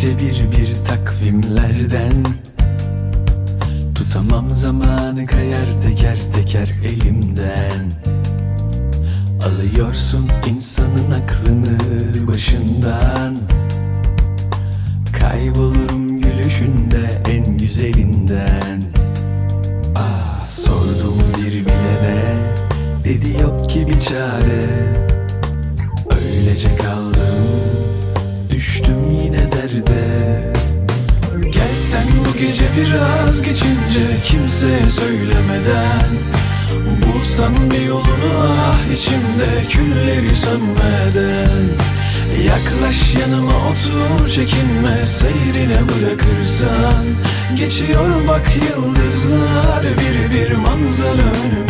Gece bir bir takvimlerden. Tutamam zamanı kayar teker teker elimden. Alıyorsun insanın aklını başından. Kaybolurum gülüşünde en güzelinden. Ah sordum bir bile de Dedi yok ki bir çare. Öylece kaldım Düştüm gece biraz geçince Kimseye söylemeden Bulsan bir yolunu ah içimde Külleri sönmeden Yaklaş yanıma otur çekinme Seyrine bırakırsan Geçiyor bak yıldızlar Bir bir manzara önümüzde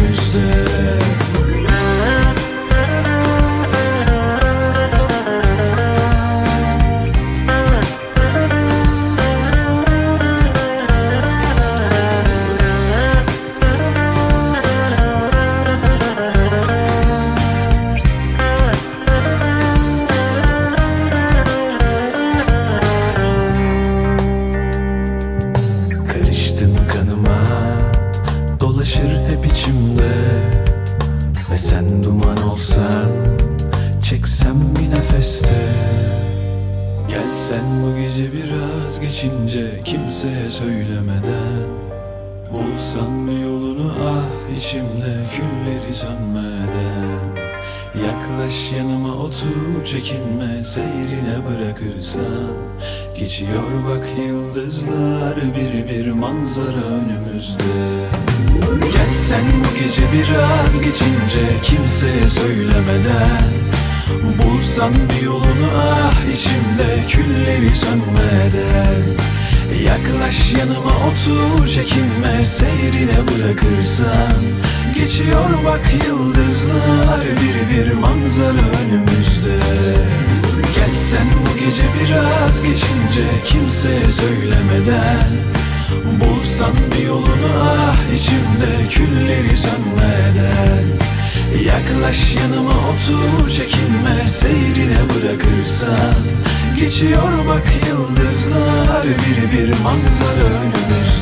sen duman olsan Çeksem bir nefeste. Gelsen bu gece biraz geçince Kimseye söylemeden. Bulsan bir yolunu ah içimde Külleri sönmeden Yaklaş yanıma otur çekinme Seyrine bırakırsan. Geçiyor bak yıldızlar Bir bir manzara önümüzde. Gelsen bu gece biraz geçince Kimseye söylemeden. Bulsan bir yolunu ah içimde Külleri sönmeden. Yaklaş yanıma otur çekinme Seyrine bırakırsan Geçiyor bak yıldızlar Bir bir manzara önümüzde. Gelsen bu gece biraz geçince Kimseye söylemeden. Bulsan bir yolunu ah içimde Külleri sönmeden. Yaklaş yanıma otur çekinme Seyrine bırakırsan. Geçiyor bak yıldızlar Bir bir manzara önümüzde